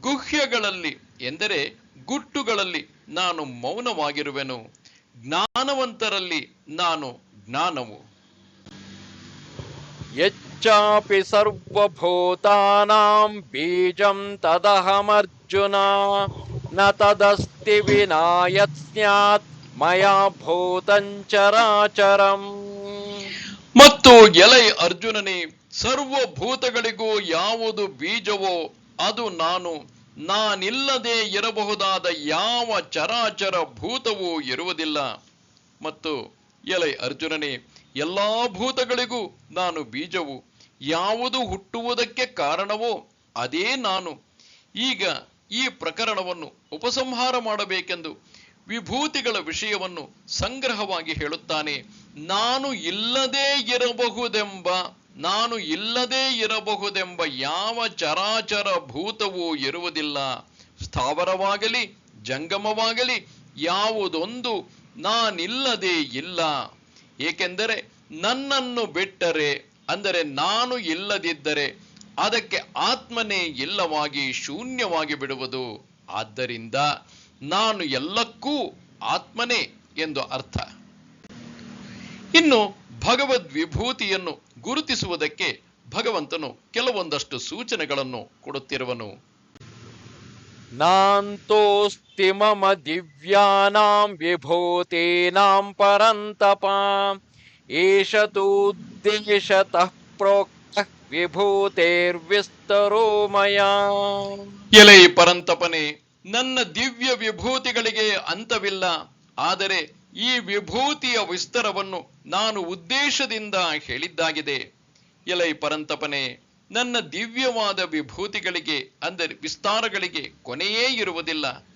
ಗುಹ್ಯಗಳಲ್ಲಿ ಎಂದರೆ ಗುಟ್ಟುಗಳಲ್ಲಿ ನಾನು ಮೌನವಾಗಿರುವೆನು ಜ್ಞಾನವಂತರಲ್ಲಿ ನಾನು ಜ್ಞಾನವು. ಯಚ್ಚಾಪಿ ಸರ್ವಭೂತಾನಾಂ ಬೀಜಂ ತದಹಮರ್ಜುನ ನ ತದಸ್ತಿ ವಿನಾಯತ್ಸ್ಯಾತ್ ಮಯಾ ಭೂತಂಚರಾಚರಂ ಮತ್ತು ಎಲೈ ಅರ್ಜುನನೇ ಸರ್ವಭೂತಗಳಿಗೂ ಯಾವುದು ಬೀಜವೋ ಅದು ನಾನು ನಾನಿಲ್ಲದೆ ಇರಬಹುದಾದ ಯಾವ ಚರಾಚರ ಭೂತವೂ ಇರುವುದಿಲ್ಲ. ಮತ್ತು ಎಲೆ ಅರ್ಜುನನೇ, ಎಲ್ಲ ಭೂತಗಳಿಗೂ ನಾನು ಬೀಜವು, ಯಾವುದು ಹುಟ್ಟುವುದಕ್ಕೆ ಕಾರಣವೋ ಅದೇ ನಾನು. ಈಗ ಈ ಪ್ರಕರಣವನ್ನು ಉಪಸಂಹಾರ ಮಾಡಬೇಕೆಂದು ವಿಭೂತಿಗಳ ವಿಷಯವನ್ನು ಸಂಗ್ರಹವಾಗಿ ಹೇಳುತ್ತಾನೆ. ನಾನು ಇಲ್ಲದೇ ಇರಬಹುದೆಂಬ ನಾನು ಇಲ್ಲದೇ ಇರಬಹುದೆಂಬ ಯಾವ ಚರಾಚರ ಭೂತವೂ ಇರುವುದಿಲ್ಲ. ಸ್ಥಾವರವಾಗಲಿ, ಜಂಗಮವಾಗಲಿ, ಯಾವುದೊಂದು ನಾನಿಲ್ಲದೆ ಇಲ್ಲ. ಏಕೆಂದರೆ ನನ್ನನ್ನು ಬಿಟ್ಟರೆ, ಅಂದರೆ ನಾನು ಇಲ್ಲದಿದ್ದರೆ, ಅದಕ್ಕೆ ಆತ್ಮನೇ ಇಲ್ಲವಾಗಿ ಶೂನ್ಯವಾಗಿ ಬಿಡುವುದು. ಆದ್ದರಿಂದ ನಾನು ಎಲ್ಲಕ್ಕೂ ಆತ್ಮನೇ ಎಂದು ಅರ್ಥ. ಇನ್ನು ಭಗವದ್ ವಿಭೂತಿಯನ್ನು ಗುರುತಿಸುವುದಕ್ಕೆ ಭಗವಂತನು ಕೆಲವೊಂದಷ್ಟು ಸೂಚನೆಗಳನ್ನು ಕೊಡುತ್ತಿರುವನು. ನಾಂತೋಸ್ತಿ ಮಮ ದಿವ್ಯಾನಾಂ ವಿಭೂತೀನಾಂ ಪರಂತಪ ಏಷ ತೂದ್ದೇಶತಃ ಪ್ರೋಕ್ತ ವಿಭೂತೇರ್ವಿಸ್ತರೋ ಎಲೈ ಎಲೆ ಪರಂತಪನೆ ನನ್ನ ದಿವ್ಯ ವಿಭೂತಿಗಳಿಗೆ ಅಂತವಿಲ್ಲ ಆದರೆ ಈ ವಿಭೂತಿಯ ವಿಸ್ತಾರವನ್ನು ನಾನು ಉದ್ದೇಶದಿಂದ ಹೇಳಿದ್ದಾಗಿದೆ. ಎಲೈ ಪರಂತಪನೆ, ನನ್ನ ದಿವ್ಯವಾದ ವಿಭೂತಿಗಳಿಗೆ, ಅಂದರೆ ವಿಸ್ತಾರಗಳಿಗೆ ಕೊನೆಯೇ ಇರುವುದಿಲ್ಲ.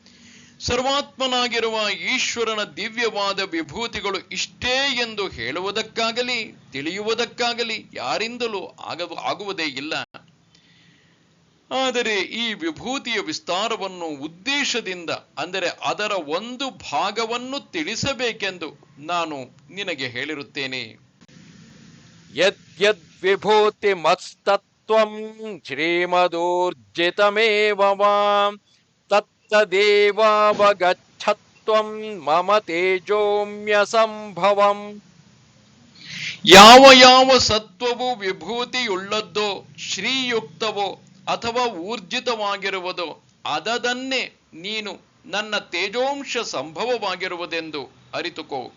ಸರ್ವಾತ್ಮನಾಗಿರುವ ಈಶ್ವರನ ದಿವ್ಯವಾದ ವಿಭೂತಿಗಳು ಇಷ್ಟೇ ಎಂದು ಹೇಳುವುದಕ್ಕಾಗಲಿ, ತಿಳಿಯುವುದಕ್ಕಾಗಲಿ ಯಾರಿಂದಲೂ ಆಗ, ಆಗುವುದೇ ಇಲ್ಲ. ಆದರೆ ಈ ವಿಭೂತಿಯ ವಿಸ್ತಾರವನ್ನು ಉದ್ದೇಶದಿಂದ ಅಂದರೆ ಅದರ ಒಂದು ಭಾಗವನ್ನು ತಿಳಿಸಬೇಕೆಂದು ನಾನು ನಿನಗೆ ಹೇಳಿರುತ್ತೇನೆ. ವಿಭೂತಿ ಮತ್ತತ್ವ ಶ್ರೀಮದೋರ್ಜಿತಮೇವಾಂ ತತ್ತದೇವಾವಗಚ್ಛತ್ವಂ ಮಮ ತೇಜೋಮ್ಯ ಸಂಭವಂ ಯಾವ ಯಾವ ಸತ್ವವು ವಿಭೂತಿಯುಳ್ಳದ್ದೋ ಶ್ರೀಯುಕ್ತವೋ ಅಥವಾ ಊರ್ಜಿತವಾಗಿರುವುದು, ಅದದನ್ನೇ ನೀನು ನನ್ನ ತೇಜೋಂಶ ಸಂಭವವಾಗಿರುವುದೆಂದು ಅರಿತುಕೋ.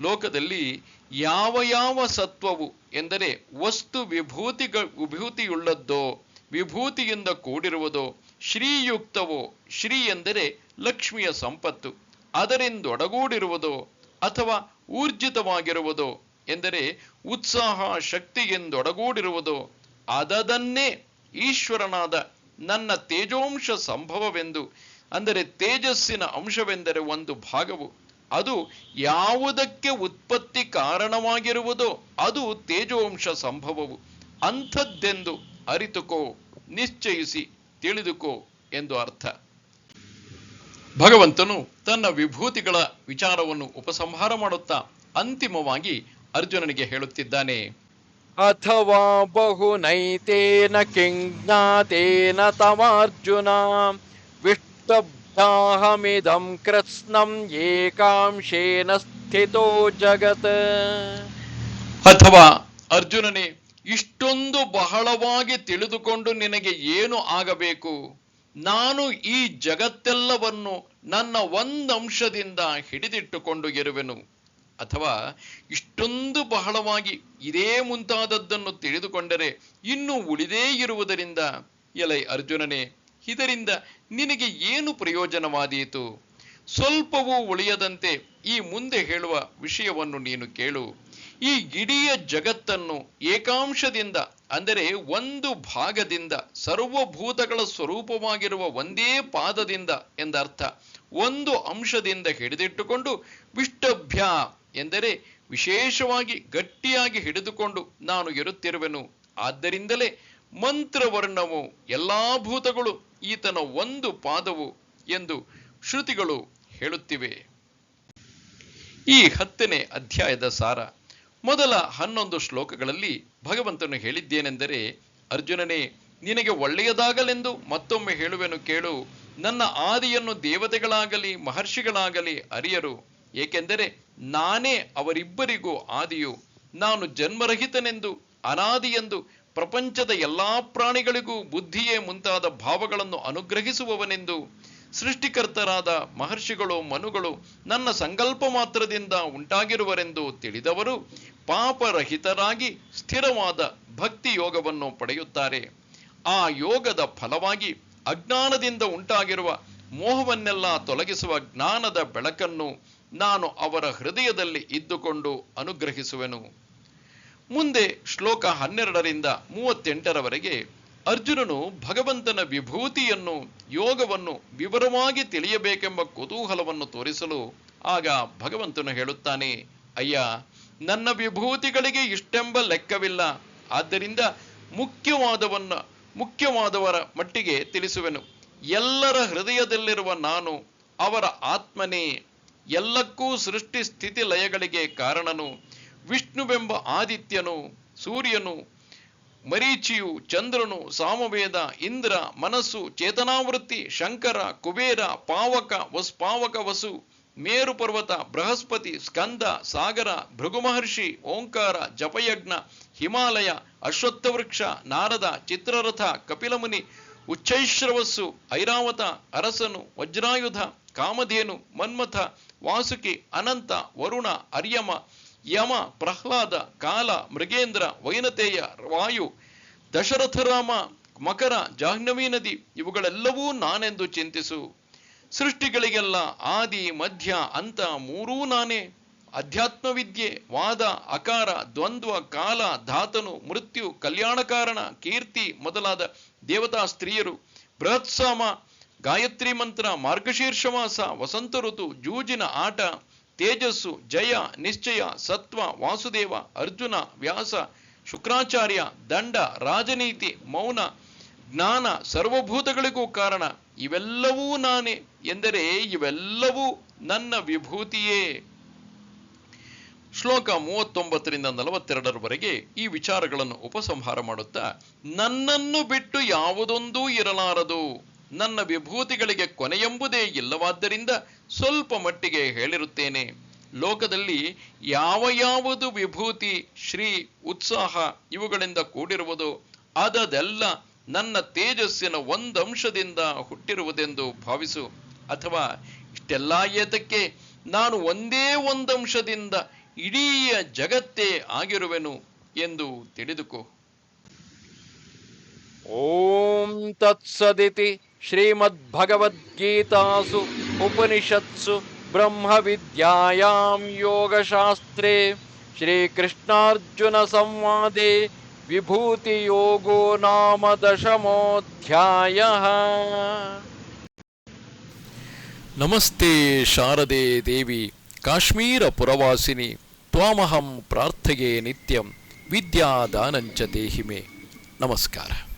ಲೋಕದಲ್ಲಿ ಯಾವ ಯಾವ ಸತ್ವವು ಎಂದರೆ ವಸ್ತು ವಿಭೂತಿಗ, ವಿಭೂತಿಯುಳ್ಳದ್ದೋ, ವಿಭೂತಿಯಿಂದ ಕೂಡಿರುವುದೋ, ಶ್ರೀಯುಕ್ತವೋ, ಶ್ರೀ ಎಂದರೆ ಲಕ್ಷ್ಮಿಯ ಸಂಪತ್ತು, ಅದರಿಂದೊಡಗೂಡಿರುವುದೋ ಅಥವಾ ಊರ್ಜಿತವಾಗಿರುವುದೋ ಎಂದರೆ ಉತ್ಸಾಹ, ಶಕ್ತಿಯಿಂದೊಡಗೂಡಿರುವುದೋ ಅದನ್ನೇ ಈಶ್ವರನಾದ ನನ್ನ ತೇಜೋಂಶ ಸಂಭವವೆಂದು, ಅಂದರೆ ತೇಜಸ್ಸಿನ ಅಂಶವೆಂದರೆ ಒಂದು ಭಾಗವು, ಅದು ಯಾವುದಕ್ಕೆ ಉತ್ಪತ್ತಿ ಕಾರಣವಾಗಿರುವುದೋ ಅದು ತೇಜೋಂಶ ಸಂಭವವು. ಅಂಥದ್ದೆಂದು ಅರಿತುಕೋ, ನಿಶ್ಚಯಿಸಿ ತಿಳಿದುಕೋ ಎಂದು ಅರ್ಥ. ಭಗವಂತನು ತನ್ನ ವಿಭೂತಿಗಳ ವಿಚಾರವನ್ನು ಉಪಸಂಹಾರ ಮಾಡುತ್ತಾ ಅಂತಿಮವಾಗಿ ಅರ್ಜುನನಿಗೆ ಹೇಳುತ್ತಿದ್ದಾನೆ ಅಥವಾ ಬಹುನೈತೇನ ಕಿಂಜ್ಞಾತೇನ ತಮಾರ್ಜುನ ವಿಷ್ಟಬ್ಧಾಹಮಿದಂ ಕೃತ್ಸ್ನಂ ಏಕಾಂಶೇನ ಸ್ಥಿತೋ ಜಗತ್ ಅಥವಾ ಅರ್ಜುನನೇ ಇಷ್ಟೊಂದು ಬಹಳವಾಗಿ ತಿಳಿದುಕೊಂಡು ನಿನಗೆ ಏನು ಆಗಬೇಕು? ನಾನು ಈ ಜಗತ್ತೆಲ್ಲವನ್ನು ನನ್ನ ಒಂದಂಶದಿಂದ ಹಿಡಿದಿಟ್ಟುಕೊಂಡು ಇರುವೆನು. ಅಥವಾ ಇಷ್ಟೊಂದು ಬಹಳವಾಗಿ ಇದೇ ಮುಂತಾದದ್ದನ್ನು ತಿಳಿದುಕೊಂಡರೆ ಇನ್ನೂ ಉಳಿದೇ ಇರುವುದರಿಂದ ಎಲೈ ಅರ್ಜುನನೇ, ಇದರಿಂದ ನಿನಗೆ ಏನು ಪ್ರಯೋಜನವಾದೀತು? ಸ್ವಲ್ಪವೂ ಉಳಿಯದಂತೆ ಈ ಮುಂದೆ ಹೇಳುವ ವಿಷಯವನ್ನು ನೀನು ಕೇಳು. ಈ ಇಡೀ ಜಗತ್ತನ್ನು ಏಕಾಂಶದಿಂದ, ಅಂದರೆ ಒಂದು ಭಾಗದಿಂದ, ಸರ್ವಭೂತಗಳ ಸ್ವರೂಪವಾಗಿರುವ ಒಂದೇ ಪಾದದಿಂದ ಎಂದರ್ಥ, ಒಂದು ಅಂಶದಿಂದ ಹಿಡಿದಿಟ್ಟುಕೊಂಡು ವಿಷ್ಟಭ್ಯ ಎಂದರೆ ವಿಶೇಷವಾಗಿ ಗಟ್ಟಿಯಾಗಿ ಹಿಡಿದುಕೊಂಡು ನಾನು ಇರುತ್ತಿರುವೆನು ಆದ್ದರಿಂದಲೇ ಮಂತ್ರವರ್ಣವು ಎಲ್ಲಾ ಭೂತಗಳು ಈತನ ಒಂದು ಪಾದವು ಎಂದು ಶ್ರುತಿಗಳು ಹೇಳುತ್ತಿವೆ. ಈ ಹತ್ತನೇ ಅಧ್ಯಾಯದ ಸಾರ. ಮೊದಲ ಹನ್ನೊಂದು ಶ್ಲೋಕಗಳಲ್ಲಿ ಭಗವಂತನು ಹೇಳಿದ್ದೇನೆಂದರೆ, ಅರ್ಜುನನೇ, ನಿನಗೆ ಒಳ್ಳೆಯದಾಗಲೆಂದು ಮತ್ತೊಮ್ಮೆ ಹೇಳುವೆನು ಕೇಳು. ನನ್ನ ಆದಿಯನ್ನು ದೇವತೆಗಳಾಗಲಿ, ಮಹರ್ಷಿಗಳಾಗಲಿ ಅರಿಯರು. ಏಕೆಂದರೆ ನಾನೇ ಅವರಿಬ್ಬರಿಗೂ ಆದಿಯು. ನಾನು ಜನ್ಮರಹಿತನೆಂದು, ಅನಾದಿಯೆಂದು, ಪ್ರಪಂಚದ ಎಲ್ಲಾ ಪ್ರಾಣಿಗಳಿಗೂ ಬುದ್ಧಿಯೇ ಮುಂತಾದ ಭಾವಗಳನ್ನು ಅನುಗ್ರಹಿಸುವವನೆಂದು ಸೃಷ್ಟಿಕರ್ತರಾದ ಮಹರ್ಷಿಗಳು ಮನುಗಳು ನನ್ನ ಸಂಕಲ್ಪ ಮಾತ್ರದಿಂದ ಉಂಟಾಗಿರುವರೆಂದು ತಿಳಿದವರು ಪಾಪರಹಿತರಾಗಿ ಸ್ಥಿರವಾದ ಭಕ್ತಿ ಯೋಗವನ್ನು ಪಡೆಯುತ್ತಾರೆ. ಆ ಯೋಗದ ಫಲವಾಗಿ ಅಜ್ಞಾನದಿಂದ ಉಂಟಾಗಿರುವ ಮೋಹವನ್ನೆಲ್ಲ ತೊಲಗಿಸುವ ಜ್ಞಾನದ ಬೆಳಕನ್ನು ನಾನು ಅವರ ಹೃದಯದಲ್ಲಿ ಇದ್ದುಕೊಂಡು ಅನುಗ್ರಹಿಸುವೆನು. ಮುಂದೆ ಶ್ಲೋಕ ಹನ್ನೆರಡರಿಂದ ಮೂವತ್ತೆಂಟರವರೆಗೆ ಅರ್ಜುನನು ಭಗವಂತನ ವಿಭೂತಿಯನ್ನು, ಯೋಗವನ್ನು ವಿವರವಾಗಿ ತಿಳಿಯಬೇಕೆಂಬ ಕುತೂಹಲವನ್ನು ತೋರಿಸಲು ಆಗ ಭಗವಂತನು ಹೇಳುತ್ತಾನೆ, ಅಯ್ಯ, ನನ್ನ ವಿಭೂತಿಗಳಿಗೆ ಇಷ್ಟೆಂಬ ಲೆಕ್ಕವಿಲ್ಲ. ಆದ್ದರಿಂದ ಮುಖ್ಯವಾದವನ್ನ, ಮುಖ್ಯವಾದವರ ಮಟ್ಟಿಗೆ ತಿಳಿಸುವೆನು. ಎಲ್ಲರ ಹೃದಯದಲ್ಲಿರುವ ನಾನು ಅವರ ಆತ್ಮನೇ ಎಲ್ಲಕ್ಕೂ ಸೃಷ್ಟಿ ಸ್ಥಿತಿ ಲಯಗಳಿಗೆ ಕಾರಣನು. ವಿಷ್ಣುವೆಂಬ ಆದಿತ್ಯನು, ಸೂರ್ಯನು, ಮರೀಚಿಯು, ಚಂದ್ರನು, ಸಾಮವೇದ, ಇಂದ್ರ, ಮನಸ್ಸು, ಚೇತನಾವೃತ್ತಿ, ಶಂಕರ, ಕುಬೇರ, ಪಾವಕ ವಸ್ಪಾವಕ ವಸು, ಮೇರು ಪರ್ವತ, ಬೃಹಸ್ಪತಿ, ಸ್ಕಂದ, ಸಾಗರ, ಭೃಗುಮಹರ್ಷಿ, ಓಂಕಾರ, ಜಪಯಜ್ಞ, ಹಿಮಾಲಯ, ಅಶ್ವತ್ಥವೃಕ್ಷ, ನಾರದ, ಚಿತ್ರರಥ, ಕಪಿಲಮುನಿ, ಉಚ್ಚೈಶ್ರವಸ್ಸು, ಐರಾವತ, ಅರಸನು, ವಜ್ರಾಯುಧ, ಕಾಮಧೇನು, ಮನ್ಮಥ ವಾಸುಕಿ, ಅನಂತ, ವರುಣ, ಅರ್ಯಮ, ಯಮ, ಪ್ರಹ್ಲಾದ, ಕಾಲ, ಮೃಗೇಂದ್ರ, ವೈನತೇಯ, ವಾಯು, ದಶರಥರಾಮ, ಮಕರ, ಜಾಹ್ನವಿ ನದಿ, ಇವುಗಳೆಲ್ಲವೂ ನಾನೆಂದು ಚಿಂತಿಸು. ಸೃಷ್ಟಿಗಳಿಗೆಲ್ಲ ಆದಿ, ಮಧ್ಯ ಅಂತ ಮೂರೂ ನಾನೇ. ಅಧ್ಯಾತ್ಮ ವಿದ್ಯೆ ವಾದ, ಅಕಾರ, ದ್ವಂದ್ವ, ಕಾಲ, ಧಾತನು, ಮೃತ್ಯು ಕಲ್ಯಾಣ ಕಾರಣ ಕೀರ್ತಿ ಮೊದಲಾದ ದೇವತಾ ಸ್ತ್ರೀಯರು ಬೃಹತ್ಸಾಮ ಗಾಯತ್ರಿ ಮಂತ್ರ ಮಾರ್ಗಶೀರ್ಷ ಮಾಸ ವಸಂತ ಋತು, ಜೂಜಿನ ಆಟ, ತೇಜಸ್ಸು, ಜಯ, ನಿಶ್ಚಯ, ಸತ್ವ, ವಾಸುದೇವ, ಅರ್ಜುನ, ವ್ಯಾಸ, ಶುಕ್ರಾಚಾರ್ಯ, ದಂಡ, ರಾಜನೀತಿ, ಮೌನ, ಜ್ಞಾನ, ಸರ್ವಭೂತಗಳಿಗೂ ಕಾರಣ. ಇವೆಲ್ಲವೂ ನಾನೇ ಎಂದರೆ ಇವೆಲ್ಲವೂ ನನ್ನ ವಿಭೂತಿಯೇ. ಶ್ಲೋಕ ಮೂವತ್ತೊಂಬತ್ತರಿಂದ ನಲವತ್ತೆರಡರವರೆಗೆ ಈ ವಿಚಾರಗಳನ್ನು ಉಪಸಂಹಾರ ಮಾಡುತ್ತಾ, ನನ್ನನ್ನು ಬಿಟ್ಟು ಯಾವುದೊಂದೂ ಇರಲಾರದು. ನನ್ನ ವಿಭೂತಿಗಳಿಗೆ ಕೊನೆಯೆಂಬುದೇ ಇಲ್ಲವಾದ್ದರಿಂದ ಸ್ವಲ್ಪ ಮಟ್ಟಿಗೆ ಹೇಳಿರುತ್ತೇನೆ. ಲೋಕದಲ್ಲಿ ಯಾವ ಯಾವುದು ವಿಭೂತಿ, ಶ್ರೀ, ಉತ್ಸಾಹ ಇವುಗಳಿಂದ ಕೂಡಿರುವುದು, ಅದದೆಲ್ಲ ನನ್ನ ತೇಜಸ್ಸಿನ ಒಂದಂಶದಿಂದ ಹುಟ್ಟಿರುವುದೆಂದು ಭಾವಿಸು. ಅಥವಾ ಇಷ್ಟೆಲ್ಲ ಏತಕ್ಕೆ ನಾನು ಒಂದೇ ಒಂದಂಶದಿಂದ ಇಡೀ ಜಗತ್ತೇ ಆಗಿರುವೆನು ಎಂದು ತಿಳಿದುಕೋ. ಓಂ ತತ್ಸದಿತಿ. ಉಪನಿಷತ್ಸು ಬ್ರಹ್ಮವಿದ್ಯಾಯಾಂ ಯೋಗಶಾಸ್ತ್ರೇ. ಶ್ರೀಕೃಷ್ಣಾರ್ಜುನ ಸಂವಾದೆ ವಿಭೂತಿಯೋಗೋ ನಾಮ ದಶಮೋಧ್ಯಾಯಃ ನಮಸ್ತೆ ಶಾರದೆ ದೇವಿ, ಕಾಶ್ಮೀರ ಪುರವಾಸಿನಿ, ತ್ವಾಮಹಂ ಪ್ರಾರ್ಥೆಯೇ ನಿತ್ಯಂ, ವಿದ್ಯಾದಾನಂಚ ದೇಹಿಮೆ. ನಮಸ್ಕಾರ.